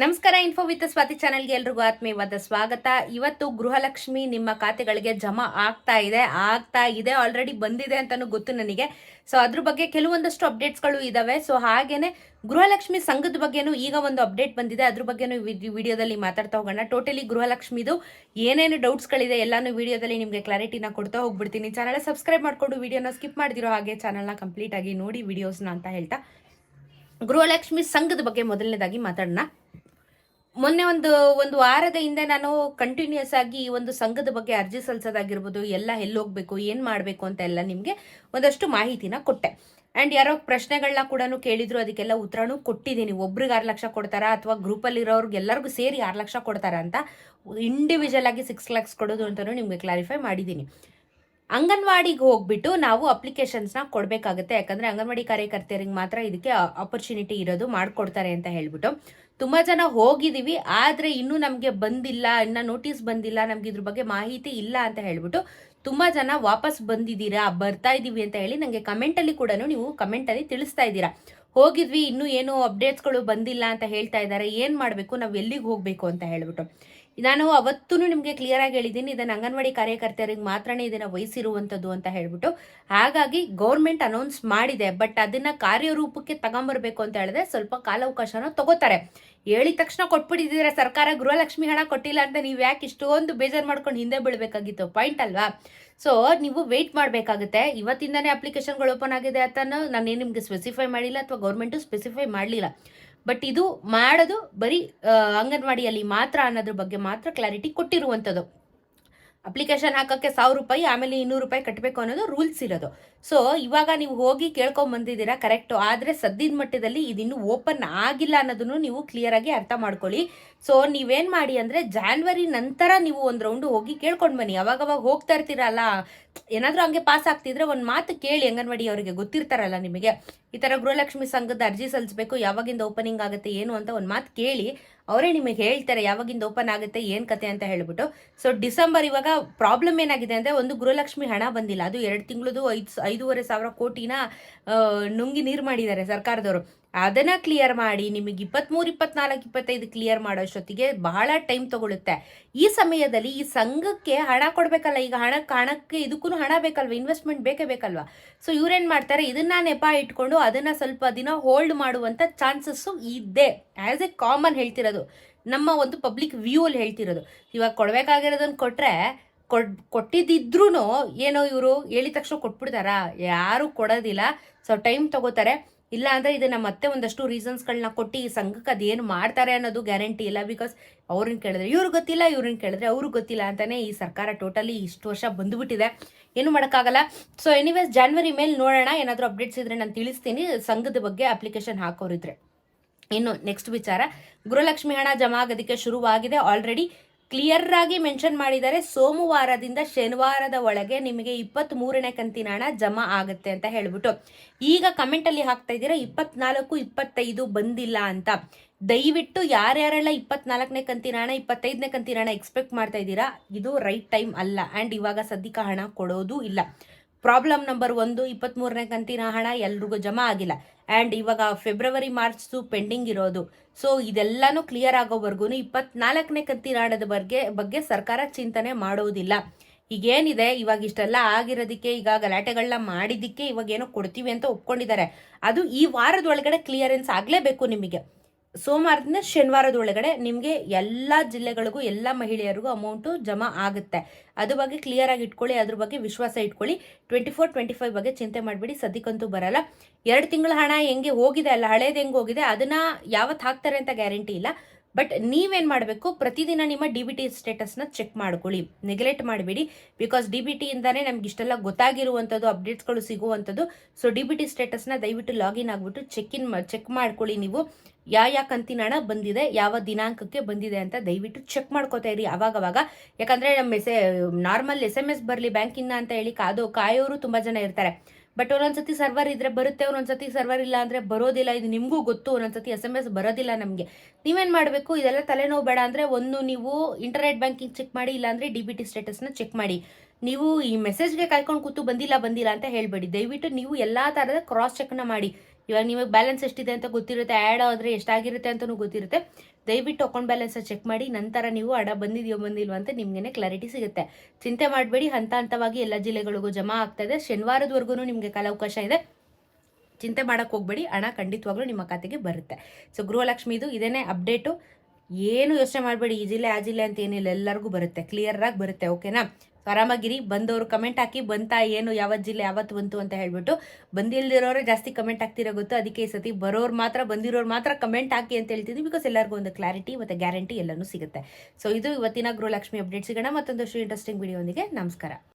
ನಮಸ್ಕಾರ info with Swati ಚಾನೆಲ್ಗೆ ಎಲ್ರಿಗೂ ಆತ್ಮೀಯವಾದ ಸ್ವಾಗತ. ಇವತ್ತು ಗೃಹಲಕ್ಷ್ಮಿ ನಿಮ್ಮ ಖಾತೆಗಳಿಗೆ ಜಮಾ ಆಗ್ತಾ ಇದೆ ಆಗ್ತಾ ಇದೆ ಆಲ್ರೆಡಿ ಬಂದಿದೆ ಅಂತಾನು ಗೊತ್ತು ನನಗೆ. ಸೊ ಅದ್ರ ಬಗ್ಗೆ ಕೆಲವೊಂದಷ್ಟು ಅಪ್ಡೇಟ್ಸ್ಗಳು ಇದಾವೆ. ಸೊ ಹಾಗೇನೆ ಗೃಹಲಕ್ಷ್ಮಿ ಸಂಘದ ಬಗ್ಗೆನೂ ಈಗ ಒಂದು ಅಪ್ಡೇಟ್ ಬಂದಿದೆ. ಅದ್ರ ಬಗ್ಗೆನೂ ವಿಡಿಯೋದಲ್ಲಿ ಮಾತಾಡ್ತಾ ಹೋಗೋಣ. ಟೋಟಲಿ ಗೃಹಲಕ್ಷ್ಮಿದು ಏನೇನು ಡೌಟ್ಸ್ಗಳಿದೆ ಎಲ್ಲಾನು ವಿಡಿಯೋದಲ್ಲಿ ನಿಮಗೆ ಕ್ಲಾರಿಟಿನ ಕೊಡ್ತಾ ಹೋಗ್ಬಿಡ್ತೀನಿ. ಚಾನಲ್ ಸಬ್ಸ್ಕ್ರೈಬ್ ಮಾಡ್ಕೊಂಡು ವಿಡಿಯೋನ ಸ್ಕಿಪ್ ಮಾಡಿದಿರೋ ಹಾಗೆ ಚಾನಲ್ನ ಕಂಪ್ಲೀಟ್ ಆಗಿ ನೋಡಿ ವಿಡಿಯೋಸ್ನ ಅಂತ ಹೇಳ್ತಾ. ಗೃಹಲಕ್ಷ್ಮಿ ಸಂಘದ ಬಗ್ಗೆ ಮೊದಲನೇದಾಗಿ ಮಾತಾಡೋಣ. ಮೊನ್ನೆ ಒಂದು ಒಂದು ವಾರದ ಹಿಂದೆ ನಾನು ಕಂಟಿನ್ಯೂಸ್ ಆಗಿ ಈ ಒಂದು ಸಂಘದ ಬಗ್ಗೆ ಅರ್ಜಿ ಸಲ್ಲಿಸೋದಾಗಿರ್ಬೋದು, ಎಲ್ಲ ಎಲ್ಲಿ ಹೋಗ್ಬೇಕು ಏನು ಮಾಡಬೇಕು ಅಂತ ಎಲ್ಲ ನಿಮಗೆ ಒಂದಷ್ಟು ಮಾಹಿತಿನ ಕೊಟ್ಟೆ. ಆ್ಯಂಡ್ ಯಾರೋ ಪ್ರಶ್ನೆಗಳನ್ನ ಕೂಡ ಕೇಳಿದ್ರು, ಅದಕ್ಕೆಲ್ಲ ಉತ್ತರನೂ ಕೊಟ್ಟಿದ್ದೀನಿ. ಒಬ್ರಿಗೆ ಆರು ಲಕ್ಷ ಕೊಡ್ತಾರಾ ಅಥವಾ ಗ್ರೂಪಲ್ಲಿರೋರ್ಗೆ ಎಲ್ಲರಿಗೂ ಸೇರಿ ಆರು ಲಕ್ಷ ಕೊಡ್ತಾರಾ ಅಂತ ಇಂಡಿವಿಜುವಲ್ ಆಗಿ ಸಿಕ್ಸ್ ಲ್ಯಾಕ್ಸ್ ಕೊಡೋದು ಅಂತಲೂ ನಿಮಗೆ ಕ್ಲಾರಿಫೈ ಮಾಡಿದ್ದೀನಿ. ಅಂಗನವಾಡಿಗೆ ಹೋಗ್ಬಿಟ್ಟು ನಾವು ಅಪ್ಲಿಕೇಶನ್ಸ್ನ ಕೊಡಬೇಕಾಗುತ್ತೆ. ಯಾಕಂದರೆ ಅಂಗನವಾಡಿ ಕಾರ್ಯಕರ್ತೆಯರಿಗೆ ಮಾತ್ರ ಇದಕ್ಕೆ ಆಪರ್ಚುನಿಟಿ ಇರೋದು ಮಾಡಿಕೊಡ್ತಾರೆ ಅಂತ ಹೇಳ್ಬಿಟ್ಟು. ತುಂಬ ಜನ ಹೋಗಿದ್ದೀವಿ ಆದರೆ ಇನ್ನೂ ನಮಗೆ ಬಂದಿಲ್ಲ, ಇನ್ನು ನೋಟಿಸ್ ಬಂದಿಲ್ಲ, ನಮ್ಗೆ ಇದ್ರ ಬಗ್ಗೆ ಮಾಹಿತಿ ಇಲ್ಲ ಅಂತ ಹೇಳ್ಬಿಟ್ಟು ತುಂಬ ಜನ ವಾಪಸ್ ಬಂದಿದ್ದೀರಾ, ಬರ್ತಾ ಇದ್ದೀವಿ ಅಂತ ಹೇಳಿ ನನಗೆ ಕಮೆಂಟಲ್ಲಿ ಕೂಡ ನೀವು ಕಮೆಂಟಲ್ಲಿ ತಿಳಿಸ್ತಾ ಇದ್ದೀರಾ. ಹೋಗಿದ್ವಿ, ಇನ್ನೂ ಏನು ಅಪ್ಡೇಟ್ಸ್ಗಳು ಬಂದಿಲ್ಲ ಅಂತ ಹೇಳ್ತಾ ಇದ್ದಾರೆ, ಏನು ಮಾಡಬೇಕು, ನಾವು ಎಲ್ಲಿಗೆ ಹೋಗಬೇಕು ಅಂತ ಹೇಳ್ಬಿಟ್ಟು. ನಾನು ಅವತ್ತೂ ನಿಮಗೆ ಕ್ಲಿಯರ್ ಆಗಿ ಹೇಳಿದ್ದೀನಿ ಇದನ್ನು ಅಂಗನವಾಡಿ ಕಾರ್ಯಕರ್ತೆಯರಿಗೆ ಮಾತ್ರನೇ ಇದನ್ನು ವಹಿಸಿರುವಂಥದ್ದು ಅಂತ ಹೇಳಿಬಿಟ್ಟು. ಹಾಗಾಗಿ ಗೌರ್ಮೆಂಟ್ ಅನೌನ್ಸ್ ಮಾಡಿದೆ ಬಟ್ ಅದನ್ನ ಕಾರ್ಯರೂಪಕ್ಕೆ ತಗೊಂಬರ್ಬೇಕು ಅಂತ ಹೇಳಿದ್ರೆ ಸ್ವಲ್ಪ ಕಾಲಾವಕಾಶನ ತಗೋತಾರೆ. ಹೇಳಿದ ತಕ್ಷಣ ಕೊಟ್ಬಿಟ್ಟಿದ್ದೀರ, ಸರ್ಕಾರ ಗೃಹಲಕ್ಷ್ಮಿ ಹಣ ಕೊಟ್ಟಿಲ್ಲ ಅಂತ ನೀವು ಯಾಕೆ ಇಷ್ಟೊಂದು ಬೇಜಾರು ಮಾಡ್ಕೊಂಡು ಹಿಂದೆ ಬೀಳಬೇಕಾಗಿತ್ತು? ಪಾಯಿಂಟ್ ಅಲ್ವಾ? ಸೊ ನೀವು ವೆಯ್ಟ್ ಮಾಡಬೇಕಾಗುತ್ತೆ. ಇವತ್ತಿಂದನೇ ಅಪ್ಲಿಕೇಶನ್ಗಳು ಓಪನ್ ಆಗಿದೆ ಅಂತ ನಾನೇನು ನಿಮಗೆ ಸ್ಪೆಸಿಫೈ ಮಾಡಿಲ್ಲ ಅಥವಾ ಗೌರ್ಮೆಂಟು ಸ್ಪೆಸಿಫೈ ಮಾಡಲಿಲ್ಲ. ಬಟ್ ಇದು ಮಾಡೋದು ಬರೀ ಅಂಗನವಾಡಿಯಲ್ಲಿ ಮಾತ್ರ ಅನ್ನೋದ್ರ ಬಗ್ಗೆ ಮಾತ್ರ ಕ್ಲಾರಿಟಿ ಕೊಟ್ಟಿರುವಂಥದ್ದು. ಅಪ್ಲಿಕೇಶನ್ ಹಾಕೋಕ್ಕೆ ಸಾವಿರ ರೂಪಾಯಿ, ಆಮೇಲೆ ಇನ್ನೂರು ರೂಪಾಯಿ ಕಟ್ಟಬೇಕು ಅನ್ನೋದು ರೂಲ್ಸ್ ಇರೋದು. ಸೊ ಇವಾಗ ನೀವು ಹೋಗಿ ಕೇಳ್ಕೊಂಬಂದಿದ್ದೀರಾ ಕರೆಕ್ಟು ಆದರೆ ಸದ್ಯದ ಮಟ್ಟದಲ್ಲಿ ಇದಿನ್ನೂ ಓಪನ್ ಆಗಿಲ್ಲ ಅನ್ನೋದನ್ನು ನೀವು ಕ್ಲಿಯರ್ ಆಗಿ ಅರ್ಥ ಮಾಡ್ಕೊಳ್ಳಿ. ಸೊ ನೀವೇನು ಮಾಡಿ ಅಂದರೆ ಜಾನ್ವರಿ ನಂತರ ನೀವು ಒಂದು ರೌಂಡು ಹೋಗಿ ಕೇಳ್ಕೊಂಡು ಬನ್ನಿ. ಅವಾಗವಾಗ ಹೋಗ್ತಾ ಇರ್ತೀರಲ್ಲ, ಏನಾದರೂ ಹಂಗೆ ಪಾಸ್ ಆಗ್ತಿದ್ರೆ ಒಂದು ಮಾತು ಕೇಳಿ ಅಂಗನವಾಡಿ ಅವರಿಗೆ, ಗೊತ್ತಿರ್ತಾರಲ್ಲ ನಿಮಗೆ. ಈ ಥರ ಗೃಹಲಕ್ಷ್ಮಿ ಸಂಘದ ಅರ್ಜಿ ಸಲ್ಲಿಸಬೇಕು, ಯಾವಾಗಿಂದ ಓಪನಿಂಗ್ ಆಗುತ್ತೆ, ಏನು ಅಂತ ಒಂದು ಮಾತು ಕೇಳಿ. ಅವರೇ ನಿಮಗೆ ಹೇಳ್ತಾರೆ ಯಾವಾಗಿಂದ ಓಪನ್ ಆಗುತ್ತೆ, ಏನು ಕತೆ ಅಂತ ಹೇಳ್ಬಿಟ್ಟು. ಸೊ ಡಿಸೆಂಬರ್ ಇವಾಗ ಪ್ರಾಬ್ಲಮ್ ಏನಾಗಿದೆ ಅಂದರೆ ಒಂದು ಗೃಹಲಕ್ಷ್ಮಿ ಹಣ ಬಂದಿಲ್ಲ. ಅದು ಎರಡು ತಿಂಗಳದು ಐದು, ಐದೂವರೆ ಸಾವಿರ ಕೋಟಿನ ನುಂಗಿ ನೀರು ಮಾಡಿದ್ದಾರೆ ಸರ್ಕಾರದವರು. ಅದನ್ನ ಕ್ಲಿಯರ್ ಮಾಡಿ ನಿಮಗೆ ಇಪ್ಪತ್ತ್ಮೂರು ಇಪ್ಪತ್ನಾಲ್ಕು, ಇಪ್ಪತ್ತೈದು ಕ್ಲಿಯರ್ ಮಾಡೋಷ್ಟೊತ್ತಿಗೆ ಬಹಳ ಟೈಮ್ ತಗೊಳುತ್ತೆ. ಈ ಸಮಯದಲ್ಲಿ ಈ ಸಂಘಕ್ಕೆ ಹಣ ಕೊಡಬೇಕಲ್ಲ, ಈಗ ಹಣಕ್ಕೆ ಹಣಕ್ಕೆ ಇದಕ್ಕೂ ಹಣ ಬೇಕಲ್ವ? ಇನ್ವೆಸ್ಟ್ಮೆಂಟ್ ಬೇಕೇ ಬೇಕಲ್ವಾ? ಸೊ ಇವ್ರೇನು ಮಾಡ್ತಾರೆ? ಇದನ್ನ ನೆಪ ಇಟ್ಕೊಂಡು ಅದನ್ನ ಸ್ವಲ್ಪ ದಿನ ಹೋಲ್ಡ್ ಮಾಡುವಂಥ ಚಾನ್ಸಸ್ಸು ಇದೆ. ಆ್ಯಸ್ ಎ ಕಾಮನ್ ಹೇಳ್ತಿರೋದು. ನಮ್ಮ ಒಂದು ಪಬ್ಲಿಕ್ ವ್ಯೂ ಅಲ್ಲಿ ಹೇಳ್ತಿರೋದು. ಇವಾಗ ಕೊಡ್ಬೇಕಾಗಿರೋದನ್ನ ಕೊಟ್ಟರೆ ಕೊಡ್ ಕೊಟ್ಟಿದ್ದಿದ್ರೂ ಏನೋ ಇವರು ಹೇಳಿದ ತಕ್ಷಣ ಕೊಟ್ಬಿಡ್ತಾರಾ? ಯಾರು ಕೊಡೋದಿಲ್ಲ. ಸೊ ಟೈಮ್ ತಗೋತಾರೆ. ಇಲ್ಲ ಅಂದರೆ ಇದನ್ನ ಮತ್ತೆ ಒಂದಷ್ಟು ರೀಸನ್ಸ್ಗಳನ್ನ ಕೊಟ್ಟು ಈ ಸಂಘಕ್ಕೆ ಅದೇನು ಮಾಡ್ತಾರೆ ಅನ್ನೋದು ಗ್ಯಾರಂಟಿ ಇಲ್ಲ ಬಿಕಾಸ್ ಅವ್ರನ್ನ ಕೇಳಿದ್ರೆ ಇವ್ರಿಗೆ ಗೊತ್ತಿಲ್ಲ, ಇವ್ರನ್ನ ಕೇಳಿದ್ರೆ ಅವ್ರಿಗೆ ಗೊತ್ತಿಲ್ಲ ಅಂತಾನೆ ಈ ಸರ್ಕಾರ ಟೋಟಲಿ ಇಷ್ಟು ವರ್ಷ ಬಂದುಬಿಟ್ಟಿದೆ. ಏನು ಮಾಡೋಕ್ಕಾಗಲ್ಲ. ಸೊ ಎನಿವೇಸ್ ಜಾನ್ವರಿ ಮೇಲೆ ನೋಡೋಣ, ಏನಾದರೂ ಅಪ್ಡೇಟ್ಸ್ ಇದ್ರೆ ನಾನು ತಿಳಿಸ್ತೀನಿ. ಸಂಘದ ಬಗ್ಗೆ ಅಪ್ಲಿಕೇಶನ್ ಹಾಕೋರಿದ್ರೆ. ಇನ್ನು ನೆಕ್ಸ್ಟ್ ವಿಚಾರ, ಗೃಹಲಕ್ಷ್ಮಿ ಹಣ ಜಮಾ ಆಗೋದಕ್ಕೆ ಶುರುವಾಗಿದೆ ಆಲ್ರೆಡಿ ಕ್ಲಿಯರ್ ಆಗಿ ಮೆನ್ಷನ್ ಮಾಡಿದ್ದಾರೆ. ಸೋಮವಾರದಿಂದ ಶನಿವಾರದ ಒಳಗೆ ನಿಮಗೆ ಇಪ್ಪತ್ತ್ ಮೂರನೇ ಕಂತಿನ ಹಣ ಜಮಾ ಆಗುತ್ತೆ ಅಂತ ಹೇಳ್ಬಿಟ್ಟು. ಈಗ ಕಮೆಂಟ್ ಅಲ್ಲಿ ಹಾಕ್ತಾ ಇದ್ದೀರಾ, ಇಪ್ಪತ್ನಾಲ್ಕು, ಇಪ್ಪತ್ತೈದು ಬಂದಿಲ್ಲ ಅಂತ. ದಯವಿಟ್ಟು ಯಾರ್ಯಾರೆಲ್ಲ ಇಪ್ಪತ್ನಾಲ್ಕನೇ ಕಂತಿನ ಹಣ, ಇಪ್ಪತ್ತೈದನೇ ಕಂತಿನ ಹಣ ಎಕ್ಸ್ಪೆಕ್ಟ್ ಮಾಡ್ತಾ ಇದ್ದೀರಾ, ಇದು ರೈಟ್ ಟೈಮ್ ಅಲ್ಲ. ಆ್ಯಂಡ್ ಇವಾಗ ಸದ್ಯಕ್ಕೆ ಹಣ ಕೊಡೋದು ಇಲ್ಲ. ಪ್ರಾಬ್ಲಮ್ ನಂಬರ್ ಒಂದು ಇಪ್ಪತ್ತ್ಮೂರನೇ ಕಂತಿನ ಹಣ ಎಲ್ರಿಗೂ ಜಮಾ ಆಗಿಲ್ಲ. ಆ್ಯಂಡ್ ಇವಾಗ ಫೆಬ್ರವರಿ ಮಾರ್ಚ್ಸು ಪೆಂಡಿಂಗ್ ಇರೋದು. ಸೊ ಇದೆಲ್ಲನೂ ಕ್ಲಿಯರ್ ಆಗೋವರೆಗೂ ಇಪ್ಪತ್ನಾಲ್ಕನೇ ಕಂತಿನ ಹಣದ ಬಗ್ಗೆ ಬಗ್ಗೆ ಸರ್ಕಾರ ಚಿಂತನೆ ಮಾಡೋದಿಲ್ಲ. ಈಗೇನಿದೆ, ಇವಾಗ ಇಷ್ಟೆಲ್ಲ ಆಗಿರೋದಕ್ಕೆ, ಈಗ ಗಲಾಟೆಗಳನ್ನ ಮಾಡಿದ್ದಕ್ಕೆ ಇವಾಗ ಏನೋ ಕೊಡ್ತೀವಿ ಅಂತ ಒಪ್ಕೊಂಡಿದ್ದಾರೆ. ಅದು ಈ ವಾರದ ಒಳಗಡೆ ಕ್ಲಿಯರೆನ್ಸ್ ಆಗಲೇಬೇಕು ನಿಮಗೆ. ಸೋಮವಾರದಿಂದ ಶನಿವಾರದ ಒಳಗಡೆ ನಿಮಗೆ ಎಲ್ಲ ಜಿಲ್ಲೆಗಳಿಗೂ ಎಲ್ಲ ಮಹಿಳೆಯರಿಗೂ ಅಮೌಂಟು ಜಮಾ ಆಗುತ್ತೆ. ಅದ್ರ ಬಗ್ಗೆ ಕ್ಲಿಯರ್ ಆಗಿ ಇಟ್ಕೊಳ್ಳಿ, ಅದ್ರ ಬಗ್ಗೆ ವಿಶ್ವಾಸ ಇಟ್ಕೊಳ್ಳಿ. ಟ್ವೆಂಟಿ ಫೋರ್ ಟ್ವೆಂಟಿ ಫೈವ್ ಬಗ್ಗೆ ಚಿಂತೆ ಮಾಡಬೇಡಿ, ಸದ್ಯಕ್ಕಂತೂ ಬರಲ್ಲ. ಎರಡು ತಿಂಗಳ ಹಣ ಹೆಂಗೆ ಹೋಗಿದೆ, ಅಲ್ಲ ಹಳೇದು ಹೆಂಗೆ ಹೋಗಿದೆ, ಅದನ್ನ ಯಾವತ್ತು ಹಾಕ್ತಾರೆ ಅಂತ ಗ್ಯಾರಂಟಿ ಇಲ್ಲ. ಬಟ್ ನೀವೇನು ಮಾಡಬೇಕು? ಪ್ರತಿದಿನ ನಿಮ್ಮ ಡಿ ಬಿ ಟಿ ಸ್ಟೇಟಸ್ನ ಚೆಕ್ ಮಾಡ್ಕೊಳ್ಳಿ. ನೆಗ್ಲೆಕ್ಟ್ ಮಾಡಬೇಡಿ. ಬಿಕಾಸ್ ಡಿ ಬಿ ಟಿಯಿಂದನೇ ನಮ್ಗೆ ಇಷ್ಟೆಲ್ಲ ಗೊತ್ತಾಗಿರುವಂಥದ್ದು ಅಪ್ಡೇಟ್ಸ್ಗಳು ಸಿಗುವಂಥದ್ದು. ಸೊ ಡಿ ಬಿ ಟಿ ಸ್ಟೇಟಸ್ನ ದಯವಿಟ್ಟು ಲಾಗಿನ್ ಆಗಿಬಿಟ್ಟು ಚೆಕ್ ಇನ್ ಚೆಕ್ ಮಾಡ್ಕೊಳ್ಳಿ ನೀವು. ಯಾವ ಯಾವ ಕಂತಿನ ಹಣ ಬಂದಿದೆ, ಯಾವ ದಿನಾಂಕಕ್ಕೆ ಬಂದಿದೆ ಅಂತ ದಯವಿಟ್ಟು ಚೆಕ್ ಮಾಡ್ಕೋತಾ ಇರಿ ಅವಾಗವಾಗ. ಯಾಕಂದರೆ ನಮ್ಮ ನಾರ್ಮಲ್ ಎಸ್ ಎಂ ಎಸ್ ಬರಲಿ ಬ್ಯಾಂಕಿಂದ ಅಂತ ಹೇಳಿ ಕಾದು, ಕಾಯೋರು ತುಂಬ ಜನ ಇರ್ತಾರೆ. ಬಟ್ ಒಂದೊಂದ್ಸತಿ ಸರ್ವರ್ ಇದ್ರೆ ಬರುತ್ತೆ, ಒಂದೊಂದ್ಸತಿ ಸರ್ವರ್ ಇಲ್ಲ ಅಂದರೆ ಬರೋದಿಲ್ಲ. ಇದು ನಿಮಗೂ ಗೊತ್ತು, ಒಂದೊಂದ್ಸತಿ ಎಸ್ ಎಂ ಎಸ್ ಬರೋದಿಲ್ಲ ನಮಗೆ. ನೀವೇನು ಮಾಡಬೇಕು? ಇದೆಲ್ಲ ತಲೆನೋವು ಬೇಡ ಅಂದರೆ ಒಂದು ನೀವು ಇಂಟರ್ನೆಟ್ ಬ್ಯಾಂಕಿಂಗ್ ಚೆಕ್ ಮಾಡಿ, ಇಲ್ಲಾಂದರೆ ಡಿ ಬಿ ಟಿ ಸ್ಟೇಟಸ್ನ ಚೆಕ್ ಮಾಡಿ. ನೀವು ಈ ಮೆಸೇಜ್ಗೆ ಕಾಯ್ಕೊಂಡು ಕೂತು ಬಂದಿಲ್ಲ ಬಂದಿಲ್ಲ ಅಂತ ಹೇಳಬೇಡಿ. ದಯವಿಟ್ಟು ನೀವು ಎಲ್ಲ ಥರದ ಕ್ರಾಸ್ ಚೆಕ್ನ ಮಾಡಿ. ಇವಾಗ ನಿಮಗೆ ಬ್ಯಾಲೆನ್ಸ್ ಎಷ್ಟಿದೆ ಅಂತ ಗೊತ್ತಿರುತ್ತೆ ಆ್ಯಡ್ ಆದರೆ ಎಷ್ಟಾಗಿರುತ್ತೆ ಅಂತಲೂ ಗೊತ್ತಿರುತ್ತೆ. ದಯವಿಟ್ಟು ಅಕೌಂಟ್ ಬ್ಯಾಲೆನ್ಸ್ ಚೆಕ್ ಮಾಡಿ, ನಂತರ ನೀವು ಹಣ ಬಂದಿದೆಯೋ ಬಂದಿಲ್ವೋ ಅಂತ ನಿಮಗೇನೆ ಕ್ಲಾರಿಟಿ ಸಿಗುತ್ತೆ. ಚಿಂತೆ ಮಾಡಬೇಡಿ, ಹಂತ ಹಂತವಾಗಿ ಎಲ್ಲ ಜಿಲ್ಲೆಗಳಿಗೂ ಜಮಾ ಆಗ್ತಾ ಇದೆ. ಶನಿವಾರದವರೆಗೂ ನಿಮಗೆ ಕಾಲಾವಕಾಶ ಇದೆ. ಚಿಂತೆ ಮಾಡೋಕ್ಕೆ ಹೋಗಬೇಡಿ, ಹಣ ಖಂಡಿತವಾಗ್ಲೂ ನಿಮ್ಮ ಖಾತೆಗೆ ಬರುತ್ತೆ. ಸೊ ಗೃಹಲಕ್ಷ್ಮಿದು ಇದೇನೇ ಅಪ್ಡೇಟು ಏನು ಯೋಚನೆ ಮಾಡಬೇಡಿ, ಈ ಜಿಲ್ಲೆ, ಆ ಜಿಲ್ಲೆ ಅಂತ ಏನಿಲ್ಲ, ಎಲ್ಲರಿಗೂ ಬರುತ್ತೆ. ಕ್ಲಿಯರಾಗಿ ಬರುತ್ತೆ ಓಕೆನಾ ಸೊ ಆರಾಮಾಗಿರಿ ಬಂದವರು ಕಮೆಂಟ್ ಹಾಕಿ, ಬಂತಾ ಏನು ಯಾವ ಜಿಲ್ಲೆ ಯಾವತ್ತು ಬಂತು ಅಂತ ಹೇಳ್ಬಿಟ್ಟು, ಬಂದಿಲ್ದಿರೋರೇ ಜಾಸ್ತಿ ಕಮೆಂಟ್ ಹಾಕ್ತಿರೋ ಗೊತ್ತು. ಅದಕ್ಕೆ ಈ ಸತಿ ಬರೋರು ಮಾತ್ರ, ಬಂದಿರೋರು ಮಾತ್ರ ಕಮೆಂಟ್ ಹಾಕಿ ಅಂತ ಹೇಳ್ತಿದ್ವಿ ಬಿಕಾಸ್ ಎಲ್ಲರಿಗೂ ಒಂದು ಕ್ಲಾರಿಟಿ ಮತ್ತು ಗ್ಯಾರಂಟಿ ಎಲ್ಲನೂ ಸಿಗುತ್ತೆ. ಸೊ ಇದು ಇವತ್ತಿನ ಗೃಹಲಕ್ಷ್ಮಿ ಅಪ್ಡೇಟ್ ಸಿಗೋಣ. ಶ್ರೀ ಇಂಟ್ರೆಸ್ಟಿಂಗ್ ವಿಡಿಯೋಂದಿಗೆ ನಮಸ್ಕಾರ.